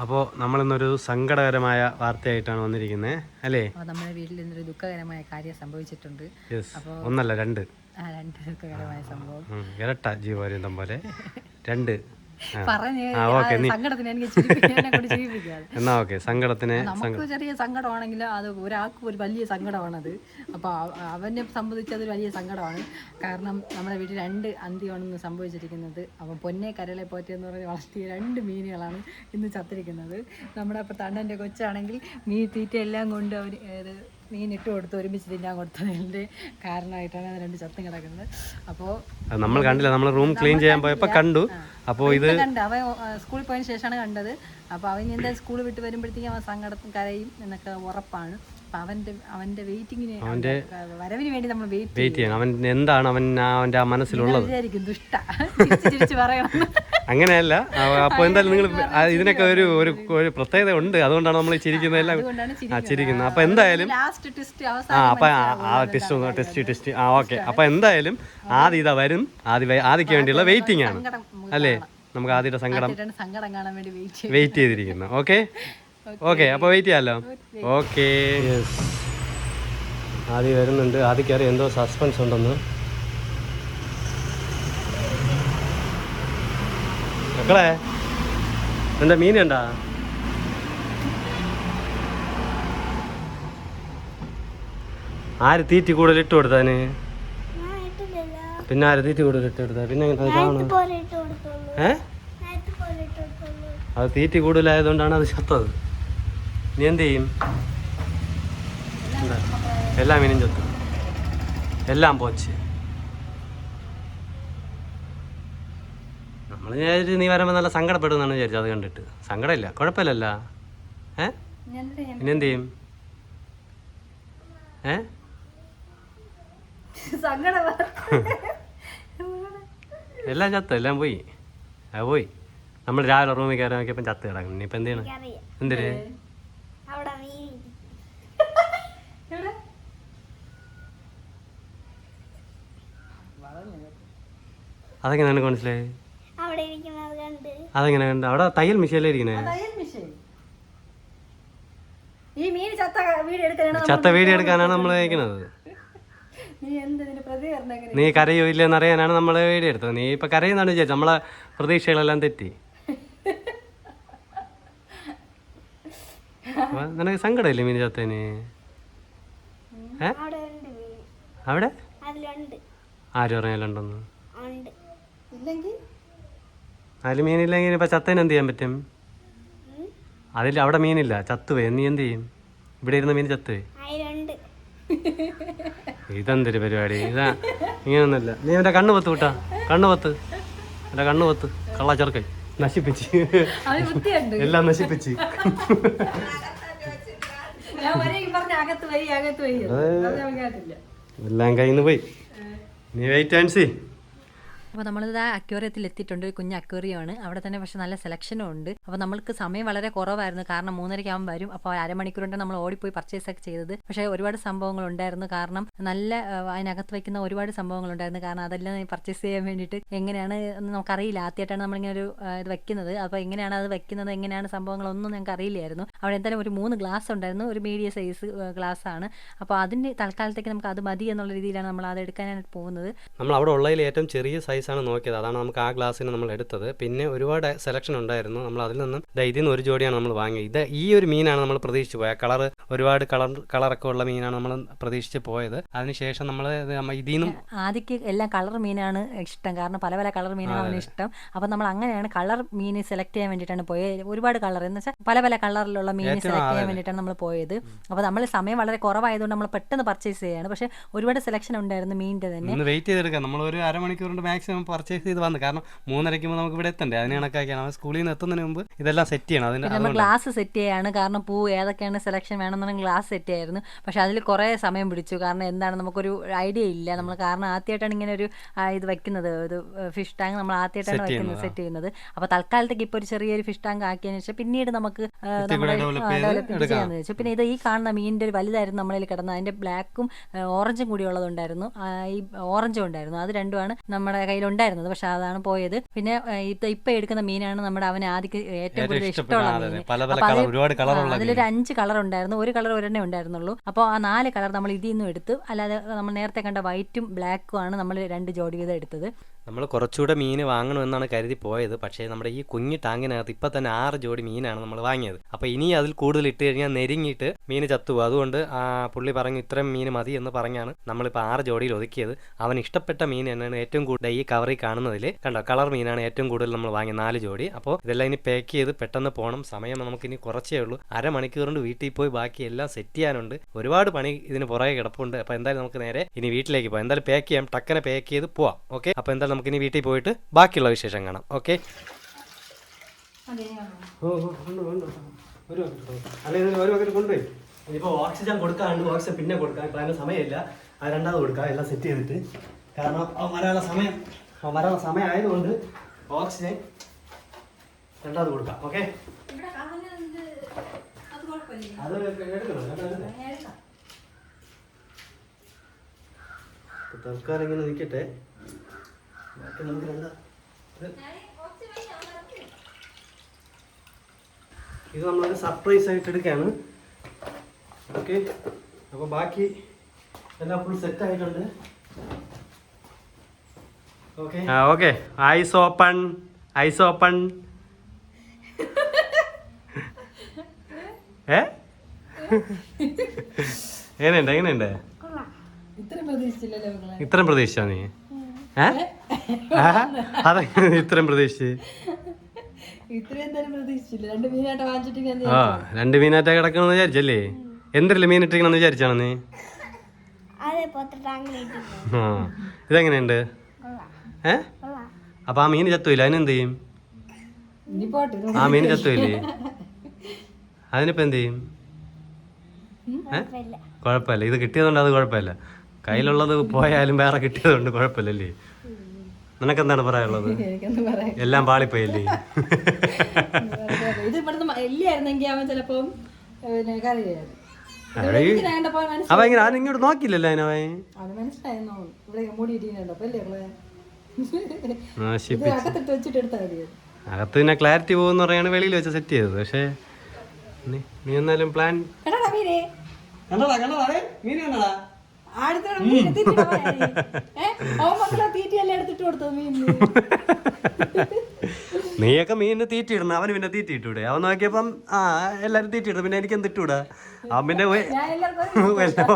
അപ്പോൾ നമ്മളിന്നൊരു സങ്കടകരമായ വാർത്തയായിട്ടാണ് വന്നിരിക്കുന്നത് അല്ലേ? നമ്മുടെ വീട്ടിൽ ഇന്നൊരു ദുഃഖകരമായ കാര്യം സംഭവിച്ചിട്ടുണ്ട്. ഒന്നല്ല രണ്ട്. രണ്ട് ദുഃഖകരമായ സംഭവം. ഇരട്ട ജീവപര്യന്തം പോലെ. രണ്ട്. എന്നെ ഓക്കെ സങ്കടത്തിന് നമുക്ക് ചെറിയ സങ്കടമാണെങ്കിൽ അത് ഒരാൾക്ക് ഒരു വലിയ സങ്കടമാണത്. അപ്പോൾ അവനെ സംബന്ധിച്ച് അതൊരു വലിയ സങ്കടമാണ്. കാരണം നമ്മുടെ വീട്ടിൽ രണ്ട് അന്ത്യമാണെന്ന് സംഭവിച്ചിരിക്കുന്നത്. അപ്പൊ പൊന്നെ കരളെ പോറ്റെന്ന് പറഞ്ഞ് വളർത്തിയ രണ്ട് മീനുകളാണ് ഇന്ന് ചത്തിരിക്കുന്നത്. നമ്മുടെ അപ്പൊ തണ്ണന്റെ കൊച്ചാണെങ്കിൽ മീൻ തീറ്റ എല്ലാം കൊണ്ട് അവർ മീൻ ഇട്ട് കൊടുത്ത് ഒരുമിച്ച് തിന്നാൻ കൊടുത്തതിന്റെ കാരണമായിട്ടാണ് രണ്ട് ചത്തും കിടക്കുന്നത്. അപ്പോൾ നമ്മൾ കണ്ടില്ല നമ്മൾ റൂം ക്ലീൻ ചെയ്യാൻ പോയപ്പോൾ കണ്ടു. അപ്പോൾ ഇത് കണ്ട് അവൻ സ്കൂളിൽ പോയതിന് ശേഷമാണ് കണ്ടത്. അപ്പോൾ അവൻ എന്താ സ്കൂൾ വിട്ട് വരുമ്പോഴത്തേക്കും അവൻ സങ്കടത്തും കരയും എന്നൊക്കെ ഉറപ്പാണ്. അവന്റെ അവന്റെ വെയിറ്റിങ്ങിന് അവന്റെ വരവിന് വേണ്ടി നമ്മൾ വെയിറ്റ് ചെയ്യണം. അവൻ എന്താണ് അവൻ അവന്റെ ആ മനസ്സിലുള്ളത്? ദുഷ്ട. അങ്ങനെയല്ല. അപ്പോൾ എന്തായാലും നിങ്ങൾ ഇതിനൊക്കെ ഒരു ഒരു ഒരു പ്രത്യേകത ഉണ്ട് അതുകൊണ്ടാണ് നമ്മൾ ചിരിക്കുന്നതെല്ലാം ആ ചിരിക്കുന്നത്. അപ്പോൾ എന്തായാലും ആ അപ്പൊ ആ- ടെസ്റ്റ് ഒന്ന് ടെസ്റ്റ് ടെസ്റ്റ് ആ ഓക്കെ അപ്പൊ എന്തായാലും ആദ്യ ഇതാ വരും. ആദ്യ ആദ്യക്ക് വേണ്ടിയുള്ള വെയിറ്റിംഗ് ആണ്. അല്ലേ? നമുക്ക് ആദ്യയുടെ സങ്കടം വെയിറ്റ് ചെയ്തിരിക്കുന്നു. ഓക്കെ ഓക്കെ അപ്പോൾ വെയിറ്റ് ചെയ്യാമല്ലോ ഓക്കെ ആദ്യം വരുന്നുണ്ട്. ആദ്യക്കറി എന്തോ സസ്പെൻസ് ഉണ്ടെന്ന്. മക്കളെ എന്താ മീൻ കണ്ടാ? ആര് തീറ്റി കൂടുതൽ ഇട്ട് കൊടുത്താന് പിന്നെ ആര് തീറ്റി കൂടുതൽ ഇട്ട് കൊടുത്താ? പിന്നെ ഏ? അത് തീറ്റി കൂടുതലായതുകൊണ്ടാണ് അത് ചത്തത്. നീ എന്ത് ചെയ്യും? എന്താ? എല്ലാ മീനും ചത്തു. എല്ലാം പോച്ച്. നമ്മൾ വിചാരിച്ചു നീ വരുമ്പോൾ നല്ല സങ്കടപ്പെടുമെന്നാണ് വിചാരിച്ചത് അത് കണ്ടിട്ട്. സങ്കടമില്ല കുഴപ്പമില്ലല്ല. ഏ? പിന്നെ എന്ത് ചെയ്യും? ഏ? എല്ലാം ചത്ത എല്ലാം പോയി. അത് പോയി. നമ്മൾ രാവിലെ റൂമിൽ കയറി നോക്കിയപ്പം ചത്ത് കിടക്കും ഇനിയിപ്പോൾ എന്ത് ചെയ്യണം? എന്തിന് അവിടെ മീൻ അതെങ്ങനെ നിനക്ക് മനസ്സിലായി അതെങ്ങനെ കണ്ട്? അവിടെ തയ്യൽ മിഷീനിലേ. ഈ മീൻ ചത്ത വീഡിയോ എടുക്കാനാണ് ചത്ത എടുക്കാനാണ് നമ്മൾ കഴിക്കുന്നത് നീ കരയോ ഇല്ലെന്ന് അറിയാനാണ് നമ്മൾ വീഡിയോ എടുത്തത്. നീ ഇപ്പൊ കരയുന്നാണ് വിചാരിച്ചത്. നമ്മളെ പ്രതീക്ഷകളെല്ലാം തെറ്റി. നിനക്ക് സങ്കടമില്ലേ മീൻ ചത്തേന് ഏ? അവിടെ ആരും അറിയാലുണ്ടെന്ന് ഇല്ലെങ്കിൽ? അതിൽ മീനില്ലെങ്കിൽ ഇപ്പൊ ചത്തേന് എന്ത് ചെയ്യാൻ പറ്റും? അതിൽ അവിടെ മീനില്ല. ചത്തുവേ നീ എന്ത് ചെയ്യും? ഇവിടെ ഇരുന്ന മീൻ ചത്തുവേ ഇതെന്തൊരു പരിപാടി? ഇതാ ഇങ്ങനൊന്നുമില്ല. നീ എന്റെ കണ്ണ് പത്ത് വിട്ടാ. കണ്ണ് പത്ത്. എന്റെ കണ്ണ് പത്ത്. കള്ള ചെറുക്കൻ നശിപ്പിച്ച് എല്ലാം നശിപ്പിച്ച്. എല്ലാം കയ്യിൽ നിന്ന് പോയി നീ വെയിറ്റ് ആൻഡ് സി അപ്പോൾ നമ്മളിത് ആ അക്വേറിയത്തിൽ എത്തിയിട്ടുണ്ട്. ഒരു കുഞ്ഞ് അക്വേറിയമാണ്. അവിടെ തന്നെ പക്ഷേ നല്ല സെലക്ഷനും ഉണ്ട്. അപ്പോൾ നമ്മൾക്ക് സമയം വളരെ കുറവായിരുന്നു. കാരണം മൂന്നരയ്ക്ക് ആകുമ്പോൾ വരും. അപ്പോൾ അരമണിക്കൂറിന്റെ നമ്മൾ ഓടിപ്പോയി പർച്ചേസ് ഒക്കെ ചെയ്തത്. പക്ഷേ ഒരുപാട് സംഭവങ്ങൾ ഉണ്ടായിരുന്നു. കാരണം നല്ല അതിനകത്ത് വയ്ക്കുന്ന ഒരുപാട് സംഭവങ്ങൾ ഉണ്ടായിരുന്നു. കാരണം അതെല്ലാം പർച്ചേസ് ചെയ്യാൻ വേണ്ടിയിട്ട് എങ്ങനെയാണ് നമുക്കറിയില്ല. ആദ്യമായിട്ടാണ് നമ്മളിങ്ങനെ ഒരു ഇത് വെക്കുന്നത്. അപ്പോൾ എങ്ങനെയാണ് അത് വെക്കുന്നത്? എങ്ങനെയാണ് സംഭവങ്ങളൊന്നും ഞങ്ങൾക്ക് അറിയില്ലായിരുന്നു അവിടെ എന്തായാലും ഒരു മൂന്ന് ഗ്ലാസ് ഉണ്ടായിരുന്നു. ഒരു മീഡിയം സൈസ് ഗ്ലാസ് ആണ്. അപ്പോൾ അതിന്റെ തൽക്കാലത്തേക്ക് നമുക്ക് അത് മതി എന്നുള്ള രീതിയിലാണ് നമ്മൾ അത് എടുക്കാനായിട്ട് പോകുന്നത്. നമ്മൾ അവിടെ ഉള്ളതിൽ ഏറ്റവും ചെറിയ സൈസാണ് നോക്കിയത്. അതാണ് നമുക്ക് ആ ഗ്ലാസ്സിന് നമ്മൾ എടുത്തത്. പിന്നെ ഒരുപാട് സെലക്ഷൻ ഉണ്ടായിരുന്നു. നമ്മൾ അതിൽ നിന്നും ഇതിൽ നിന്ന് ഒരു ജോഡിയാണ് നമ്മൾ വാങ്ങിയത്. ഇത് ഈ ഒരു മീനാണ് നമ്മൾ പ്രതീക്ഷിച്ച് പോയത്. കളർ ഒരുപാട് കളർ കളറൊക്കെ ഉള്ള മീനാണ് നമ്മൾ പ്രതീക്ഷിച്ച് പോയത്. അതിനുശേഷം നമ്മൾ ഇതിൽ നിന്നും ആദ്യക്ക് എല്ലാം കളർ മീനാണ് ഇഷ്ടം. കാരണം പല പല കളർ മീനാണ് അവന് ഇഷ്ടം. അപ്പം നമ്മൾ അങ്ങനെയാണ് കളർ മീൻ സെലക്ട് ചെയ്യാൻ വേണ്ടിയിട്ടാണ് പോയത്. ഒരുപാട് കളർ. എന്ന് വെച്ചാൽ പല പല കളറിലുള്ള മീൻ സെലക്ട് ചെയ്യാൻ വേണ്ടിയിട്ടാണ് നമ്മൾ പോയത്. അപ്പോൾ നമ്മൾ സമയം വളരെ കുറവായതുകൊണ്ട് നമ്മൾ പെട്ടെന്ന് പർച്ചേസ് ചെയ്യാണ്. പക്ഷേ ഒരുപാട് സെലക്ഷൻ ഉണ്ടായിരുന്നു മീനിന്റെ തന്നെ. വെയിറ്റ് ചെയ്തെടുക്കാം. നമ്മൾ ഒരു അരമണിക്കൂറിന്റെ മാക്സിമം പർച്ചേസ് ചെയ്ത് വന്നു. കാരണം മൂന്നരയ്ക്ക് മുമ്പ് നമുക്ക് ഇവിടെ എത്തണ്ടേ? അതിന് കണക്കാക്കിയാണ്. സ്കൂളിൽ നിന്ന് എത്തുന്നതിന് മുമ്പ് ഇതെല്ലാം സെറ്റ് ചെയ്യണം. അതിന് ഗ്ലാസ് സെറ്റ് ചെയ്യാണ്. കാരണം പൂ ഏതൊക്കെയാണ് സെലക്ഷൻ വേണമെന്നുണ്ടെങ്കിൽ ഗ്ലാസ് സെറ്റ് ചെയ്യായിരുന്നു. പക്ഷെ അതിൽ കുറേ സമയം പിടിച്ചു. കാരണം എന്താണ്? നമുക്കൊരു ഐഡിയ ഇല്ല. നമ്മൾ കാരണം ആദ്യമായിട്ടാണ് ഇങ്ങനെ ഒരു ഇത് വെക്കുന്നത്. ഒരു ഫിഷ് ടാങ്ക് നമ്മൾ ആദ്യമായിട്ടാണ് വെക്കുന്നത് സെറ്റ് ചെയ്യുന്നത്. അപ്പോൾ തൽക്കാലത്തേക്ക് ഇപ്പോൾ ഒരു ചെറിയൊരു ഫിഷ് ടാങ്ക് ആക്കിയതിനു ശേഷം പിന്നീട് നമുക്ക് നമ്മുടെ ഡെവലപ്പ് ചെയ്യാമെന്ന് വെച്ചു. പിന്നെ ഇത് ഈ കാണുന്ന മീനിന്റെ ഒരു വലുതായിരുന്നു നമ്മളിൽ കിടന്നത്. അതിന്റെ ബ്ലാക്കും ഓറഞ്ചും കൂടി ഉള്ളതുണ്ടായിരുന്നു. ഈ ഓറഞ്ചും ഉണ്ടായിരുന്നു. അത് രണ്ടുമാണ് നമ്മുടെ കയ്യിൽ കയ്യിലുണ്ടായിരുന്നത്. പക്ഷെ അതാണ് പോയത്. പിന്നെ ഇപ്പൊ ഇപ്പൊ എടുക്കുന്ന മീനാണ് നമ്മുടെ അവന് ആദ്യം ഏറ്റവും കൂടുതൽ ഇഷ്ടമുള്ള അതിലൊരു അഞ്ച് കളർ ഉണ്ടായിരുന്നു ഒരു കളർ ഒരെണ്ണേ ഉണ്ടായിരുന്നുള്ളൂ. അപ്പോൾ ആ നാല് കളർ നമ്മൾ ഇതിൽ നിന്നും എടുത്തു അല്ലാതെ നമ്മൾ നേരത്തെ കണ്ട വൈറ്റും ബ്ലാക്കും ആണ് നമ്മൾ രണ്ട് ജോഡി വീതം എടുത്തത്. നമ്മൾ കുറച്ചുകൂടെ മീൻ വാങ്ങണമെന്നാണ് കരുതി പോയത്. പക്ഷേ നമ്മുടെ ഈ കുഞ്ഞു ടാങ്കിനകത്ത് ഇപ്പം തന്നെ ആറ് ജോഡി മീനാണ് നമ്മൾ വാങ്ങിയത്. അപ്പോൾ ഇനി അതിൽ കൂടുതൽ ഇട്ട് കഴിഞ്ഞാൽ നെരിങ്ങിയിട്ട് മീൻ ചത്തുപോകും. അതുകൊണ്ട് ആ പുള്ളി പറഞ്ഞു ഇത്രയും മീൻ മതി എന്ന് പറഞ്ഞാണ് നമ്മളിപ്പോൾ ആറ് ജോഡിയിൽ ഒതുക്കിയത്. അവൻ ഇഷ്ടപ്പെട്ട മീൻ തന്നെയാണ് ഏറ്റവും കൂടുതൽ ഈ കവറിൽ കാണുന്നതിൽ. കണ്ടോ കളർ മീനാണ് ഏറ്റവും കൂടുതൽ നമ്മൾ വാങ്ങിയ നാല് ജോഡി. അപ്പോൾ ഇതെല്ലാം ഇനി പാക്ക് ചെയ്ത് പെട്ടെന്ന് പോകണം. സമയം നമുക്ക് ഇനി കുറച്ചേ ഉള്ളൂ. അരമണിക്കൂർ കൊണ്ട് വീട്ടിൽ പോയി ബാക്കി എല്ലാം സെറ്റ് ചെയ്യാനുണ്ട്. ഒരുപാട് പണി ഇതിന് പുറകെ കിടപ്പുണ്ട്. അപ്പോൾ എന്തായാലും നമുക്ക് നേരെ ഇനി വീട്ടിലേക്ക് പോകാം. എന്തായാലും പാക്ക് ചെയ്യാം. ടക്കനെ പാക്ക് ചെയ്ത് പോവാം. ഓക്കെ? അപ്പോൾ എന്തായാലും നമുക്ക് ഇനി വീട്ടിൽ പോയിട്ട് ബാക്കിയുള്ള വിശേഷം കാണാം. ഓക്കെ കൊണ്ടുപോയി. ഇനിയിപ്പോൾ ഓക്സിജൻ കൊടുക്കാണ്ട് ഓക്സിജൻ പിന്നെ കൊടുക്കാം ഇപ്പം അതിന് സമയമില്ല. അത് രണ്ടാമത് കൊടുക്കാം. എല്ലാം സെറ്റ് ചെയ്തിട്ട്. കാരണം അവൻ വരാനുള്ള സമയം അവൻ വരാനുള്ള സമയം ആയതുകൊണ്ട് ഓക്സിജൻ രണ്ടാമത് കൊടുക്കാം. ഓക്കെ അത് തൽക്കാലം ഇങ്ങനെ നിൽക്കട്ടെ. ബാക്കി നമുക്ക് രണ്ടാ ഇത് ഇത് നമ്മളൊരു സർപ്രൈസ് ആയിട്ട് എടുക്കുകയാണ് ഓക്കെ അപ്പോൾ ബാക്കി എല്ലാം ഫുൾ സെറ്റ് ആയിട്ടുണ്ട്. ഓക്കെ ആ okay eyes open eyes open ഏ? എങ്ങനെയുണ്ട് എങ്ങനെയുണ്ട്? ഇത്രയും പ്രതീക്ഷിച്ചാ നീ? ഏ? അതെങ്ങനെ ഇത്രയും പ്രതീക്ഷിച്ച്. ആ രണ്ട് മീനാറ്റ കിടക്കണമെന്ന് വിചാരിച്ചല്ലേ? എന്തല്ലേ മീൻ ഇട്ടിരിക്കണമെന്ന് വിചാരിച്ചാണ് നീ അതെ ആ ഇതെങ്ങനെയുണ്ട്? കൊള്ളാം. ഏ? കൊള്ളാം. അപ്പൊ ആ മീൻ ചത്തുമില്ല അതിനെന്ത് ചെയ്യും? ആ മീൻ ചത്തുമില്ലേ അതിനിപ്പോ എന്ത് ചെയ്യും? കുഴപ്പമില്ല. ഇത് കിട്ടിയതുകൊണ്ട് അത് കുഴപ്പമില്ല. കയ്യിലുള്ളത് പോയാലും വേറെ കിട്ടിയതുകൊണ്ട് കുഴപ്പമില്ലല്ലേ? നിനക്കെന്താണ് പറയാനുള്ളത്? എല്ലാം പാളിപ്പോയല്ലേ? ഇത് ഇവിടുന്ന് അവൻ ചിലപ്പം ഇങ്ങനെ ആരും ഇങ്ങോട്ട് നോക്കില്ലല്ലോ മതിയായിരുന്നു അകത്ത് പിന്നെ ക്ലാരിറ്റി പോകുന്ന പറയാണ് വെളിയിൽ വെച്ച സെറ്റ് ചെയ്തത്. പക്ഷേ നീ എന്നാലും പ്ലാൻ കണ്ടടാ കണ്ടടാ മീൻ കണ്ടടാ. അടുത്തോടെ നീയൊക്കെ മീനിന് തീറ്റിയിടണം അവന് പിന്നെ തീറ്റിയിട്ടൂടെ അവൻ നോക്കിയപ്പം ആ എല്ലാരും തീറ്റിയിടും പിന്നെ എനിക്ക് എന്തിട്ടൂടാ അവൻ പിന്നെ എല്ലാം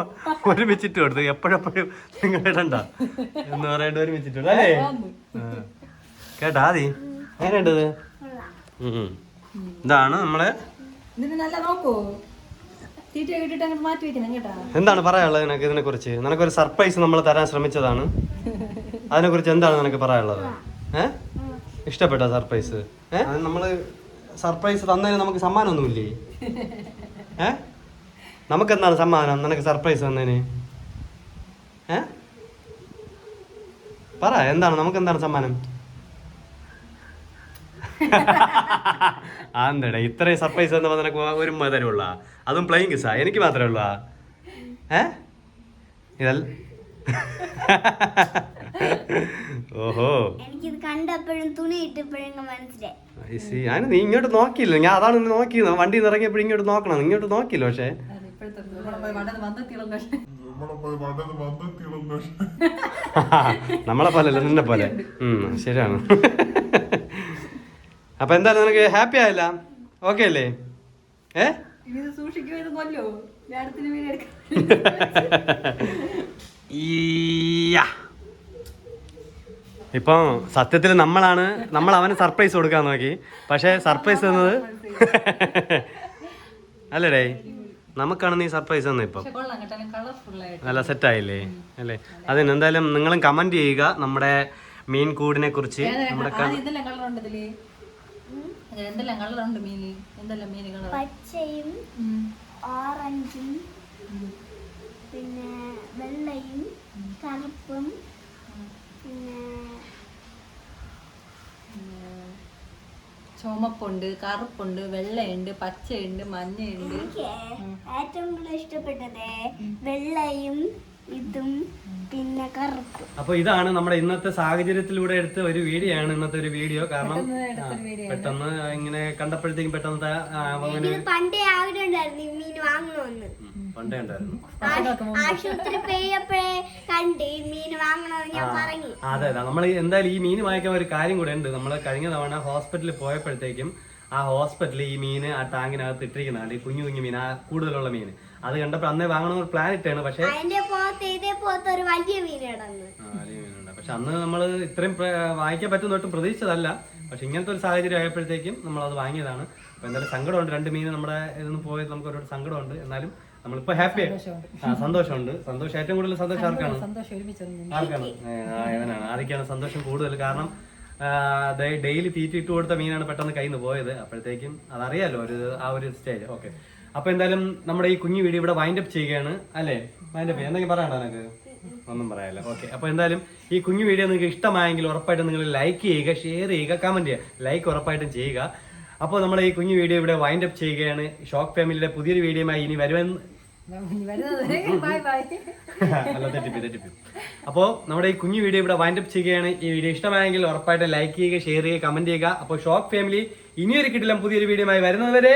ഒരുമിച്ചിട്ട് കൊടുത്തു. എപ്പോഴെപ്പോഴും നിങ്ങൾ ഇടണ്ട. എന്ന് പറയേണ്ട ഒരുമിച്ചിട്ട് അല്ലേ. കേട്ടാ ആദി? എങ്ങനെയുണ്ടത്. ഇതാണ് നമ്മളെ നോക്കൂ എന്താണ് പറയാനുള്ളത് നിനക്ക് ഇതിനെ കുറിച്ച് നിനക്കൊരു സർപ്രൈസ് നമ്മൾ തരാൻ ശ്രമിച്ചതാണ്. അതിനെ കുറിച്ച് എന്താണ് നിനക്ക് പറയാനുള്ളത്? ഏ? ഇഷ്ടപ്പെട്ട സർപ്രൈസ്? ഏഹ് നമ്മൾ സർപ്രൈസ് തന്നതിന് നമുക്ക് സമ്മാനമൊന്നുമില്ലേ? ഏ? നമുക്ക് എന്താണ് സമ്മാനം? നിനക്ക് സർപ്രൈസ് തന്നതിന്? ഏ? പറ എന്താണ്? നമുക്ക് എന്താണ് സമ്മാനം? ആ എന്താടാ ഇത്രയും സർപ്രൈസ് എന്ന് നിനക്ക് ഒരു തരുള്ള അതും പ്ലെയിങ് കിസാ എനിക്ക് മാത്രമേ ഉള്ള ഏ? ഇതല്ല ഓഹോ. എനിക്കിത് കണ്ടപ്പോഴും തുണി ഇട്ടപ്പോഴും മനസ്സിലായി. അതിന് നീ ഇങ്ങോട്ട് നോക്കിയില്ല? ഞാൻ അതാണ് നോക്കി നോക്കിയത്. വണ്ടി ഇറങ്ങിയപ്പോഴും ഇങ്ങോട്ട് നോക്കണം. ഇങ്ങോട്ട് നോക്കിയില്ല പക്ഷേ? നമ്മളെ പോലെ അല്ല നിന്നെ പോലെ. ഉം, ശരിയാണ്. അപ്പൊ എന്തായാലും നിനക്ക് ഹാപ്പി ആയില്ല? ഓക്കെ അല്ലേ? ഏ. ഇപ്പം സത്യത്തിൽ നമ്മളാണ് നമ്മൾ അവന് സർപ്രൈസ് കൊടുക്കാൻ നോക്കി. പക്ഷേ സർപ്രൈസ് തന്നത് അല്ലടേ നമുക്കാണ് നീ സർപ്രൈസ് തന്നെ ഇപ്പം. പക്ഷെ കൊള്ളാം കേട്ടോ കളർഫുൾ ആയിട്ട്. നല്ല സെറ്റായില്ലേ അല്ലേ? അതിന് എന്തായാലും നിങ്ങളും കമന്റ് ചെയ്യുക നമ്മുടെ മീൻ കൂടിനെ കുറിച്ച് നമ്മുടെ എന്തെല്ലാം കളറുണ്ട് മീന്? എന്തെല്ലാം മീന് കളർ പച്ചയും ഓറഞ്ചും പിന്നെ വെള്ളയും കറുപ്പും പിന്നെ ചുമപ്പുണ്ട് കറുപ്പുണ്ട് വെള്ളയുണ്ട് പച്ചയുണ്ട് മഞ്ഞയുണ്ട്. ഏറ്റവും കൂടുതൽ ഇഷ്ടപ്പെട്ടത് വെള്ളയും ഇതും പിന്നെ കറുപ്പ്. അപ്പൊ ഇതാണ് നമ്മുടെ ഇന്നത്തെ സാഹചര്യത്തിലൂടെ എടുത്ത ഒരു വീഡിയോ ആണ് ഇന്നത്തെ ഒരു വീഡിയോ. കാരണം പെട്ടെന്ന് ഇങ്ങനെ കണ്ടപ്പോഴത്തേക്കും പെട്ടെന്ന് ഇത് പണ്ടേ ആഗ്രഹമുണ്ടായിരുന്നു ഈ മീൻ വാങ്ങണമെന്ന് പണ്ടേ ഉണ്ടായിരുന്നു. ആശ്- ആശുപത്രി പോയപ്പോഴേ കണ്ട് ഈ മീൻ വാങ്ങണമെന്ന് ഞാൻ പറഞ്ഞു. അതെ അതെ. നമ്മൾ എന്തായാലും ഈ മീൻ വാങ്ങിക്കാൻ ഒരു കാര്യം കൂടെ ഉണ്ട്. നമ്മൾ കഴിഞ്ഞ തവണ ഹോസ്പിറ്റലിൽ പോയപ്പോഴത്തേക്കും ആ ഹോസ്പിറ്റലിൽ ഈ മീൻ ആ ടാങ്കിനകത്ത് ഇട്ടിരിക്കുന്നതാണ് ഈ കുഞ്ഞു കുഞ്ഞു മീൻ ആ കൂടുതലുള്ള മീൻ. അത് കണ്ടപ്പോൾ അന്നേ ഒരു പ്ലാൻ ഇട്ടാണ് പക്ഷേ ഒരു വലിയ മീൻ കിടന്ന് ആ, വലിയ മീനുണ്ട്. പക്ഷെ അന്ന് നമ്മൾ ഇത്രയും വാങ്ങിക്കാൻ പറ്റുന്ന ഒട്ടും പ്രതീക്ഷിച്ചതല്ല. പക്ഷെ ഇങ്ങനത്തെ ഒരു സാഹചര്യം ആയപ്പോഴത്തേക്കും നമ്മൾ അത് വാങ്ങിയതാണ്. അപ്പൊ എന്തായാലും സങ്കടമുണ്ട്. രണ്ട് മീൻ നമ്മുടെ ഇതൊന്നും പോയത് നമുക്ക് ഒരുപാട് സങ്കടമുണ്ട്. എന്നാലും നമ്മളിപ്പോ ഹാപ്പി ആ. സന്തോഷമുണ്ട്. സന്തോഷം ഏറ്റവും കൂടുതൽ സന്തോഷം ആർക്കാണ്? ആർക്കാണ്? ഏ, ആ, ഏവനാണ് ആർക്കാണ് സന്തോഷം കൂടുതൽ. കാരണം ഡെയിലി തീറ്റ ഇട്ട് കൊടുത്ത മീനാണ് പെട്ടെന്ന് കയ്യിൽ നിന്ന് പോയത്. അപ്പോഴത്തേക്കും അതറിയാലോ ഒരു ആ ഒരു സ്റ്റേജ് ഓക്കെ അപ്പൊ എന്തായാലും നമ്മുടെ ഈ കുഞ്ഞു വീഡിയോ ഇവിടെ വൈൻഡ് അപ്പ് ചെയ്യുകയാണ് അല്ലേ? വൈൻഡ് അപ്പ് എന്തെങ്കിലും പറയണ്ട നിനക്ക്? ഒന്നും പറയാല്ല ഓക്കെ അപ്പൊ എന്തായാലും ഈ കുഞ്ഞു വീഡിയോ നിങ്ങൾക്ക് ഇഷ്ടമായെങ്കിൽ ഉറപ്പായിട്ടും നിങ്ങൾ ലൈക്ക് ചെയ്യുക ഷെയർ ചെയ്യുക കമന്റ് ചെയ്യുക. ലൈക്ക് ഉറപ്പായിട്ടും ചെയ്യുക. അപ്പോൾ നമ്മുടെ ഈ കുഞ്ഞു വീഡിയോ ഇവിടെ വൈൻഡ് അപ്പ് ചെയ്യുകയാണ്. ഷോക്ക് ഫാമിലിയുടെ പുതിയൊരു വീഡിയോയുമായി ഇനി ബൈ അല്ല തെറ്റിപ്പി തെറ്റിപ്പി അപ്പോൾ നമ്മുടെ ഈ കുഞ്ഞു വീഡിയോ ഇവിടെ വൈൻഡപ്പ് ചെയ്യുകയാണ്. ഈ വീഡിയോ ഇഷ്ടമായെങ്കിൽ ഉറപ്പായിട്ട് ലൈക്ക് ചെയ്യുക ഷെയർ ചെയ്യുക കമന്റ് ചെയ്യുക. അപ്പോൾ ഷോക്ക് ഫാമിലി ഇനിയൊരു കിട്ടില്ല പുതിയൊരു വീഡിയോ ആയി വരുന്നതുവരെ